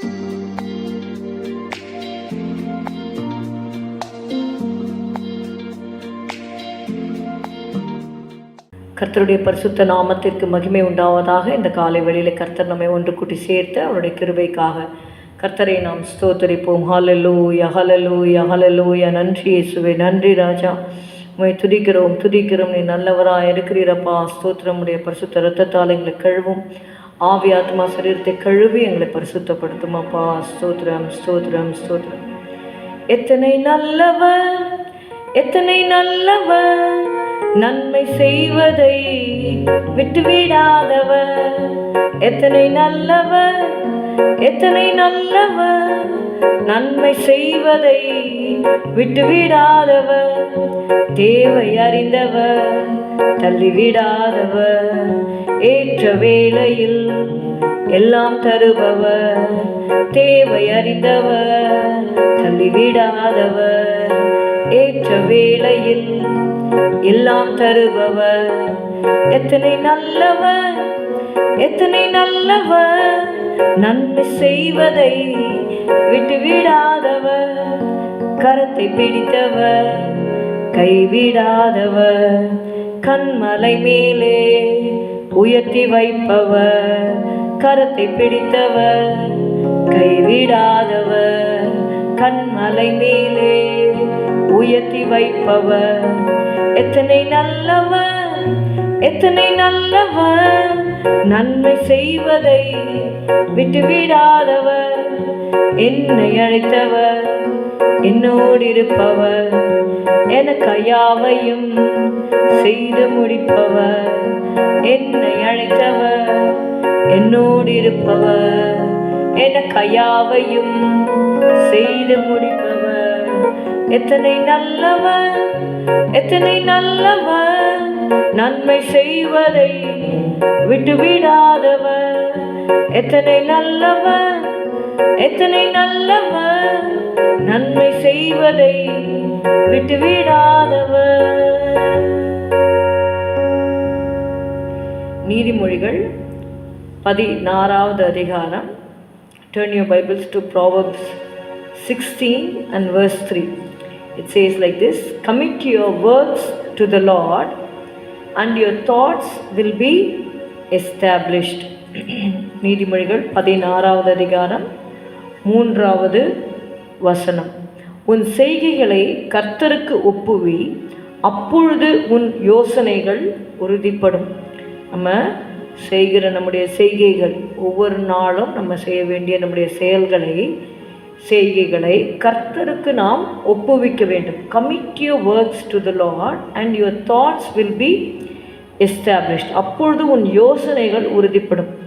கர்த்தருடைய பரிசுத்த நாமத்திற்கு மகிமை உண்டாவதாக இந்த காலை வெளியில் கர்த்தர் நம்மை ஒன்று கூட்டி சேர்த்து அவருடைய கிருபைக்காக கர்த்தரை நாம் ஸ்தோத்தரிப்போம். ஹalleluya ஹalleluya ய நன்றி இயேசுவே நன்றி ராஜா. உண்மை துதிக்கிறோம் துதிக்கிறோம். நீ நல்லவராக இருக்கிறீரப்பா. ஸ்தோத்திரமுடைய பரிசுத்த ரத்தத்தால் எங்களை கழுவும். ஆவி ஆத்மா சரீரத்தை கழுவி எங்களை பரிசுத்தப்படுத்தும். அப்பா ஸ்தோத்ரம் ஸ்தோத்ரம் ஸ்தோத்ரம் எத்தனை நல்லவர் எத்தனை நல்லவர் நன்மை செய்வதை விட்டுவிடாதவர் எத்தனை நல்லவர் எத்தனை நல்லவர் நன்மை செய்வதை விட்டுவிடாதவர் தேவை அறிந்தவர் தள்ளிவிடாதவர். ஏற்ற வேளையில் எல்லாம் தருபவர். தேவை அறிந்தவர் தள்ளிவிடாதவர். ஏற்ற வேளையில் எல்லாம் தருபவர். எத்தனை நல்லவர் எத்தனை நல்லவர். நன்மை செய்வதை விட்டுவிடாதவர். கரத்தை பிடித்தவர் கைவிடாதவர். கண்மலை மேலே உயர்த்தி வைப்பவர் கரத்தை பிடித்தவர் கைவிடாதவர். கண்மலை மேலே உயர்த்தி வைப்பவர். எத்தனை நல்லவர் எத்தனை நல்லவர். நன்மை செய்வதை விட்டுவிடாதவர். என்னை அழைத்தவர் என்னோடு இருப்பவர் எனக்கு யாவையும் செய்து முடிப்பவர். என்னை அழைத்தவர் என்னோடு இருப்பவர் எனக்கு யாவையும் செய்து முடிப்பவர். எத்தனை நல்லவர் எத்தனை நல்லவர். நன்மை செய்வதை விட்டுவிடாதவர். எத்தனை நல்லவர் எத்தனை நல்லவர் நன்மை செய்வதை விட்டுவிடாதவர் நீதிமொழிகள் பதினாறாவது அதிகாரம் turn your bibles to proverbs 16 and verse 3 it says like this commit your works to the lord and your thoughts will be established நீதிமொழிகள் பதினாறாவது அதிகாரம் மூன்றாவது வசனம். உன் செய்கைகளை கர்த்தருக்கு ஒப்புவி அப்பொழுது உன் யோசனைகள் உறுதிப்படும். நம்ம செய்கிற நம்முடைய செய்கைகள் ஒவ்வொரு நாளும் நம்ம செய்ய வேண்டிய நம்முடைய செயல்களை செய்கைகளை கர்த்தருக்கு நாம் ஒப்புவிக்க வேண்டும். Commit your works to the Lord and your thoughts will be established அப்பொழுது உன் யோசனைகள் உறுதிப்படும்.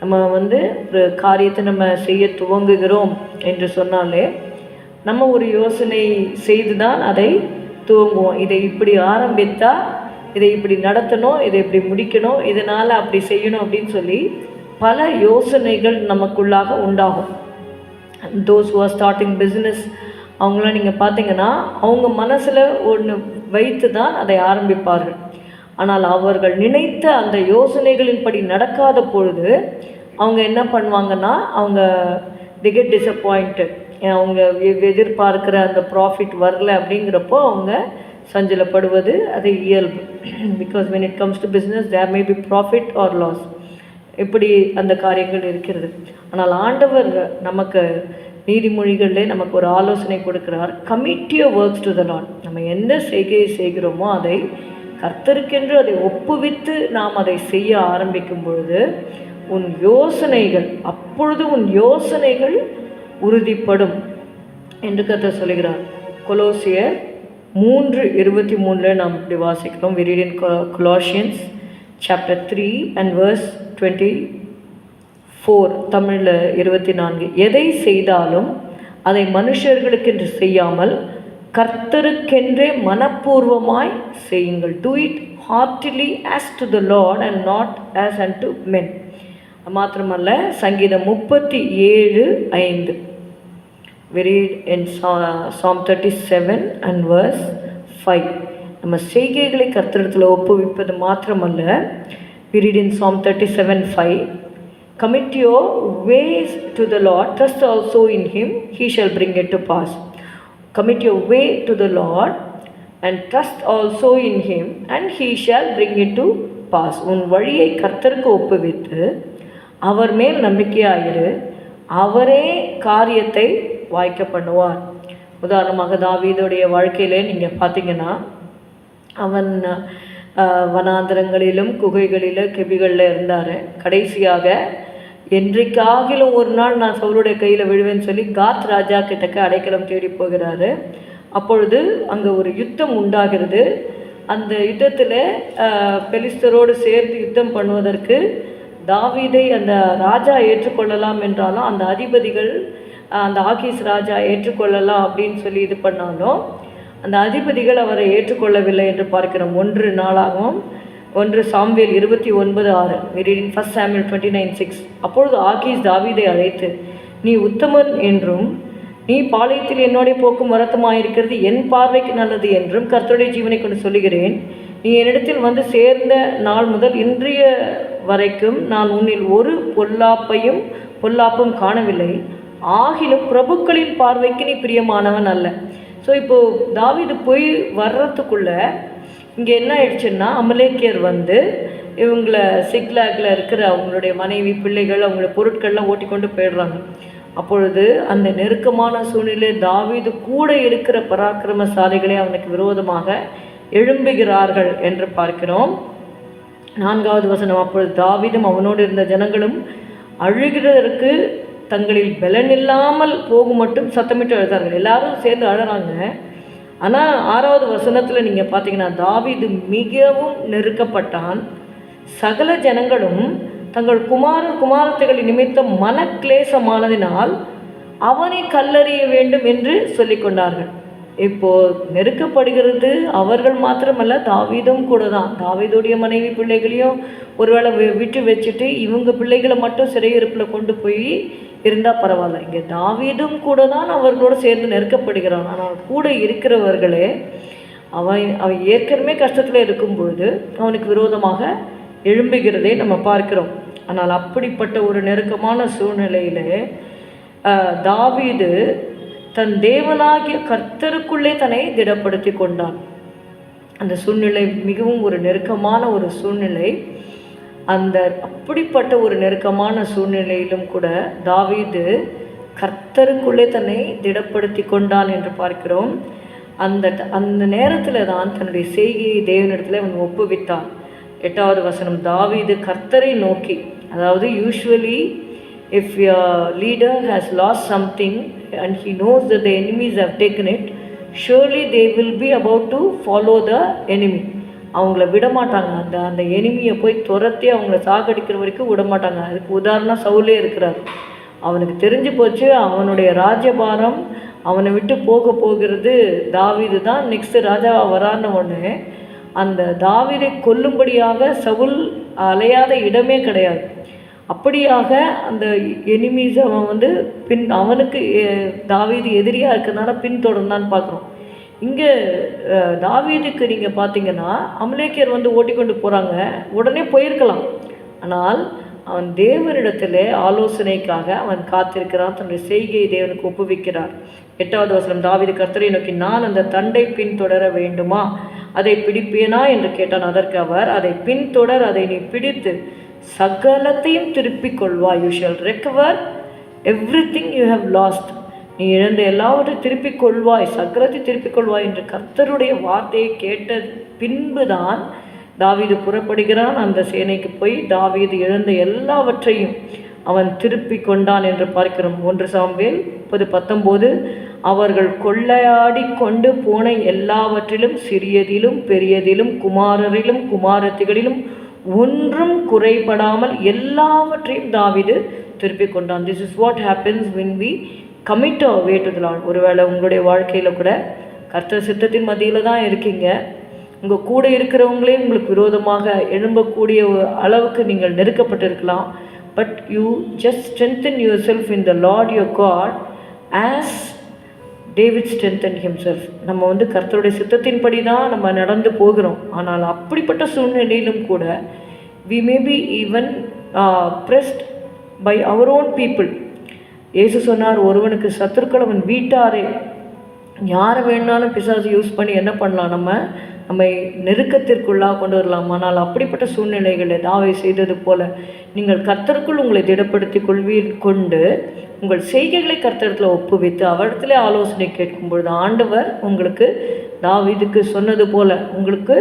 நம்ம வந்து ஒரு காரியத்தை நம்ம செய்ய துவங்குகிறோம் என்று சொன்னாலே நம்ம ஒரு யோசனை செய்து தான் அதை துவங்குவோம். இதை இப்படி ஆரம்பித்தா இதை இப்படி நடத்தணும் இதை இப்படி முடிக்கணும் இதனால் அப்படி செய்யணும் அப்படின்னு சொல்லி பல யோசனைகள் நமக்குள்ளாக உண்டாகும். Those who are starting business அவங்களாம் நீங்கள் பார்த்தீங்கன்னா அவங்க மனசில் ஒன்று வைத்து தான் அதை ஆரம்பிப்பார்கள். ஆனால் அவர்கள் நினைத்த அந்த யோசனைகளின்படி நடக்காத பொழுது அவங்க என்ன பண்ணுவாங்கன்னா அவங்க திகெட் டிசப்பாயிண்ட்டு அவங்க எதிர்பார்க்கிற அந்த ப்ராஃபிட் வரல அப்படிங்கிறப்போ அவங்க சஞ்சலப்படுவது அது இயல்பு. Because when it comes to business there may be profit or loss இப்படி அந்த காரியங்கள் இருக்கிறது. ஆனால் ஆண்டவர் நமக்கு நீதிமொழிகளிலே நமக்கு ஒரு ஆலோசனை கொடுக்கிறார். Commit your works to the Lord நம்ம எந்த செய்கையை செய்கிறோமோ அதை கர்த்தருக்கென்று அதை ஒப்புவித்து நாம் அதை செய்ய ஆரம்பிக்கும் பொழுது உன் யோசனைகள் அப்பொழுது உன் யோசனைகள் உறுதிப்படும் என்று கர்த்தர் சொல்கிறார் கொலோசியர் மூன்று இருபத்தி மூணில் நாம் இப்படி வாசிக்கிறோம். We read in Co- three and verse twenty four தமிழில் இருபத்தி நான்கு. எதை செய்தாலும் அதை மனுஷர்களுக்கென்று செய்யாமல் கர்த்தருக்கென்றே மனப்பூர்வமாய் செய்யுங்கள் do it heartily as to the Lord and not as and to men மாத்திரமல்ல சங்கீதம் முப்பத்தி ஏழு ஐந்து very N Psalm thirty seven and verse five நம்ம செய்கைகளை கர்த்தரத்தில் ஒப்புவிப்பது மாத்திரமல்ல period in Psalm 37 5. Commit your ways to the Lord trust also in Him, He shall bring it to pass. Commit your way to the Lord and trust also in Him, and He shall bring it to pass. உன் வழியை கர்த்தருக்கு ஒப்புவித்து அவர் மேல் நம்பிக்கையாயிரு. அவரே காரியத்தை வாய்க்க பண்ணுவார். உதாரணமாக தாவீதுடைய வாழ்க்கையிலே நீங்கள் பார்த்தீங்கன்னா அவன் வனாந்திரங்களிலும் வனாந்தரங்களிலும் குகைகளிலும் கெபிகளில் இருந்தார். கடைசியாக என்றைக்காகிலும் ஒரு நாள் நான் சவுளுடைய கையில் விழுவேன்னு சொல்லி காத் ராஜா கிட்டக்க அடைக்கலம் தேடி போகிறாரு. அப்பொழுது அங்கே ஒரு யுத்தம் உண்டாகிறது. அந்த யுத்தத்தில் பெலிஸ்தரோடு சேர்ந்து யுத்தம் பண்ணுவதற்கு தாவீதை அந்த ராஜா ஏற்றுக்கொள்ளலாம் என்றாலும் அந்த அதிபதிகள் அந்த ஆகிஸ் ராஜா ஏற்றுக்கொள்ளலாம் அப்படின்னு சொல்லி இது பண்ணாலும் அந்த அதிபதிகள் அவரை ஏற்றுக்கொள்ளவில்லை என்று பார்க்கிறோம். ஒன்று நாளாகவும் ஒன்று சாம்வேல் இருபத்தி ஒன்பது ஆறு reading first Samuel twenty nine six அப்பொழுது ஆகீஸ் தாவீதை அழைத்து நீ உத்தமன் என்றும் நீ பாளையத்தில் என்னோடைய போக்கும் வரத்துமாயிருக்கிறது என் பார்வைக்கு நல்லது என்றும் கர்த்தருடைய ஜீவனை கொண்டு சொல்லுகிறேன். நீ என்னிடத்தில் வந்து சேர்ந்த நாள் முதல் இன்றைய வரைக்கும் நான் உன்னில் ஒரு பொல்லாப்பையும் பொல்லாப்பும் காணவில்லை. ஆகிலும் பிரபுக்களின் பார்வைக்கு நீ பிரியமானவன் அல்ல. ஸோ இப்போது தாவிது போய் வர்றதுக்குள்ளே இங்கே என்ன ஆயிடுச்சுன்னா அமலேக்கியர் வந்து இவங்களை சிக்லாகில் இருக்கிற அவங்களுடைய மனைவி பிள்ளைகள் அவங்களுடைய பொருட்கள்லாம் ஓட்டி கொண்டு போயிடுறாங்க. அப்பொழுது அந்த நெருக்கமான சூழ்நிலை தாவீது கூட இருக்கிற பராக்கிரமசாலிகளே அவனுக்கு விரோதமாக எழும்புகிறார்கள் என்று பார்க்கிறோம். நான்காவது வசனம் அப்பொழுது தாவிதும் அவனோடு இருந்த ஜனங்களும் அழுகிறதற்கு தங்களில் பலனில்லாமல் போகும் மட்டும் சத்தமிட்டு அழுதார்கள். எல்லாரும் சேர்ந்து அழறாங்க. ஆனால் ஆறாவது வசனத்தில் நீங்கள் பார்த்தீங்கன்னா தாவிது மிகவும் நெருக்கப்பட்டான். சகல ஜனங்களும் தங்கள் குமார குமாரத்தைகளின் நிமித்தம் மனக்லேசமானதினால் அவனை கல்லறிய வேண்டும் என்று சொல்லிக்கொண்டார்கள். இப்போது இப்போ நெருக்கப்படுகிறது அவர்கள் மாத்திரமல்ல தாவீதும் கூட தான் தாவீதுடைய மனைவி பிள்ளைகளையும் ஒருவேளை வி- விட்டு வச்சுட்டு இவங்க பிள்ளைகளை மட்டும் சிறையிருப்பில் கொண்டு போய் இருந்தால் பரவாயில்ல. இங்கே தாவீதும் கூட தான் அவர்களோடு சேர்ந்து நெருக்கப்படுகிறான். ஆனால் கூட இருக்கிறவர்களே அவன் அவன் ஏற்கனவே கஷ்டத்தில் இருக்கும் பொழுது அவனுக்கு விரோதமாக எழும்புகிறதை நம்ம பார்க்கிறோம். ஆனால் அப்படிப்பட்ட ஒரு நெருக்கமான சூழ்நிலையில் தாவீது தன் தேவனாகிய கர்த்தருக்குள்ளே தன்னை திடப்படுத்தி கொண்டான். அந்த சூழ்நிலை மிகவும் ஒரு நெருக்கமான ஒரு சூழ்நிலை. அந்த அப்படிப்பட்ட ஒரு நெருக்கமான சூழ்நிலையிலும் கூட தாவீது கர்த்தருக்குள்ளே தன்னை திடப்படுத்தி கொண்டான் என்று பார்க்கிறோம். அந்த அந்த நேரத்தில் தான் தன்னுடைய செய்கையை தேவனிடத்தில் அவன் ஒப்புவித்தான். எட்டாவது வசனம் தாவீது கர்த்தரை நோக்கி அதாவது usually if leader has lost something and he knows that the enemies have taken it surely they will be about to follow the enemy. அவங்கள விட மாட்டாங்க அந்த அந்த எனிமியை போய் துரத்தி அவங்கள சாகடிக்கிற வரைக்கும் விட மாட்டாங்க அதுக்கு உதாரணம் சவுலே இருக்கிறார். அவனுக்கு தெரிஞ்சு போச்சு அவனுடைய ராஜ்யபாரம் அவனை விட்டு போக போகிறது தாவிது தான். நெக்ஸ்ட்டு ராஜாவா வரான்னு ஒன்று அந்த தாவிதை கொல்லும்படியாக சவுல் அலையாத இடமே கிடையாது. அப்படியாக அந்த எனிமீஸ் அவன் வந்து பின் அவனுக்கு தாவீது எதிரியாக இருக்கிறதுனால பின்தொடர்ந்தான்னு பார்க்குறோம். இங்கே தாவீதுக்கு நீங்கள் பார்த்தீங்கன்னா அமலேக்கியர் வந்து ஓட்டிக்கொண்டு போகிறாங்க உடனே போயிருக்கலாம். ஆனால் அவன் தேவனிடத்தில் ஆலோசனைக்காக அவன் காத்திருக்கிறான். தன்னுடைய செய்கையை தேவனுக்கு ஒப்புவிக்கிறார். எட்டாவது வசனம் தாவீது கர்த்தரை நோக்கி நான் அந்த தண்டை பின்தொடர வேண்டுமா? அதை பிடிப்பேனா? என்று கேட்டான். அதற்கு அவர் அதை பின்தொடர் அதை நீ பிடித்து சகலத்தையும் திருப்பிக் கொள்வாய். You shall recover everything you have lost நீ இழந்த எல்லாவற்றையும் திருப்பிக் கொள்வாய். சக்கரத்தை திருப்பிக் கொள்வாய் என்று கர்த்தருடைய வார்த்தையை கேட்ட பின்புதான் தாவீது புறப்படுகிறான். அந்த சேனைக்கு போய் தாவீது இழந்த எல்லாவற்றையும் அவன் திருப்பி கொண்டான் என்று பார்க்கிறோம். ஒன்று சாம்பேல் முப்பது பத்தொம்போது. அவர்கள் கொள்ளையாடி கொண்டு போன எல்லாவற்றிலும் சிறியதிலும் பெரியதிலும் குமாரரிலும் குமாரத்திகளிலும் ஒன்றும் குறைபடாமல் எல்லாவற்றையும் தாவிது திருப்பி கொண்டான். This is what happens when we commit our way to Lord ஒருவேளை உங்களுடைய வாழ்க்கையில் கூட கர்த்தர் சித்தத்தின் மத்தியில் தான் இருக்கீங்க. உங்கள் கூட இருக்கிறவங்களே உங்களுக்கு விரோதமாக எழும்பக்கூடிய ஒரு அளவுக்கு நீங்கள் நெருக்கப்பட்டிருக்கலாம். But you just strengthen yourself in the Lord your God as David strengthen himself நம்ம வந்து கர்த்தருடைய சித்தத்தின்படி தான் நம்ம நடந்து போகிறோம். ஆனால் அப்படிப்பட்ட சூழ்நிலையிலும் கூட we may be even pressed by our own people இயேசு சொன்னார் ஒருவனுக்கு சத்துருக்கள் அவன் வீட்டாரே. யாரை வேணாலும் பிசாசு யூஸ் பண்ணி என்ன பண்ணலாம் நம்ம? நம்மை நெருக்கத்திற்குள்ளாக கொண்டு வரலாம். ஆனால் அப்படிப்பட்ட சூழ்நிலைகளை தாவை செய்தது போல நீங்கள் கர்த்தருக்குள் உங்களை திடப்படுத்தி கொள்வீர் கொண்டு உங்கள் செய்கைகளை கர்த்தரத்தில் ஒப்புவித்து அவரிடத்துல ஆலோசனை கேட்கும் பொழுது ஆண்டவர் உங்களுக்கு தாவீதுக்கு சொன்னது போல உங்களுக்கு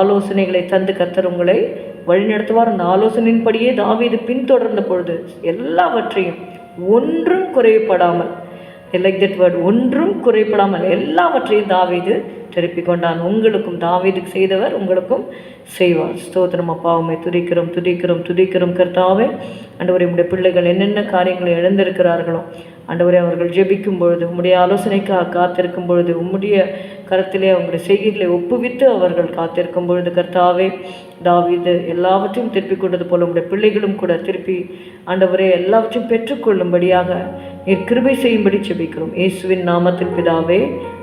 ஆலோசனைகளை தந்து கர்த்தர் உங்களை வழிநடத்துவார். அந்த ஆலோசனையின்படியே தாவீது பின்தொடர்ந்த பொழுது எல்லாவற்றையும் ஒன்றும் குறைபடாமல் லைக் தட் வேர்ட் ஒன்றும் குறைபடாமல் எல்லாவற்றையும் தாவீது திருப்பி கொண்டான் உங்களுக்கும் தாவீதுக்கு செய்தவர் உங்களுக்கும் செய்வார். ஸ்தோத்திரம் அப்பாவுமே துதிக்கிறோம் துதிக்கிறோம் துதிக்கிறோம் கர்த்தாவே. ஆண்டவரே உடைய பிள்ளைகள் என்னென்ன காரியங்களை இழந்திருக்கிறார்களோ ஆண்டவரே அவர்கள் ஜெபிக்கும் பொழுது உம்முடைய ஆலோசனைக்காக காத்திருக்கும் பொழுது உம்முடைய கருத்திலே அவங்களுடைய செய்திகளை ஒப்புவித்து அவர்கள் காத்திருக்கும் பொழுது கர்த்தாவே தாவீது எல்லாவற்றையும் திருப்பி கொண்டது போல உங்களுடைய பிள்ளைகளும் கூட திருப்பி ஆண்டவரே எல்லாவற்றையும் பெற்றுக்கொள்ளும்படியாக நீர் கிருபை செய்யும்படி ஜெபிக்கிறோம். இயேசுவின் நாமத்தில் பிதாவே